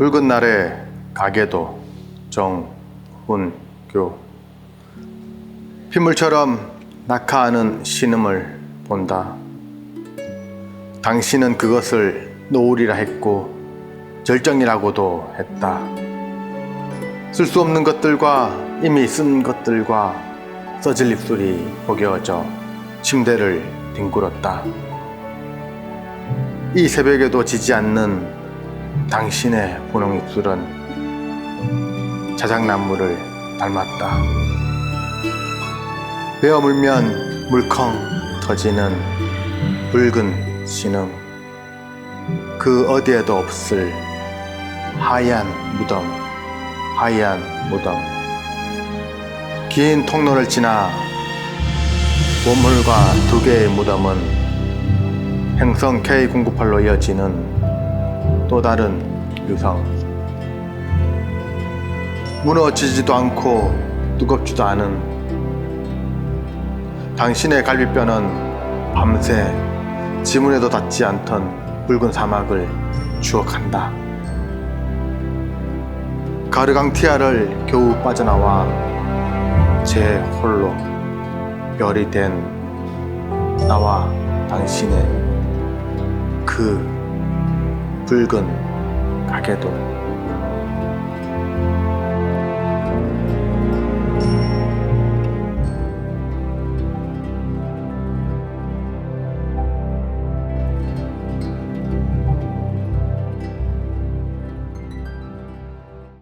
붉은 날의 가게도 정훈교 핏물처럼 낙하하는 신음을 본다. 당신은 그것을 노을이라 했고 절정이라고도 했다. 쓸 수 없는 것들과 이미 쓴 것들과 써질 입술이 포개어져 침대를 뒹굴었다. 이 새벽에도 지지 않는 당신의 분홍 입술은 자작나무를 닮았다. 베어 물면 물컹 터지는 붉은 신음. 그 어디에도 없을 하얀 무덤, 하얀 무덤. 긴 통로를 지나 원물과 두 개의 무덤은 행성 K098로 이어지는 또 다른 유성. 무너지지도 않고 뜨겁지도 않은 당신의 갈비뼈는 밤새 지문에도 닿지 않던 붉은 사막을 추억한다. 가르강티아를 겨우 빠져나와 제 홀로 별이 된 나와 당신의 그 붉은 가게도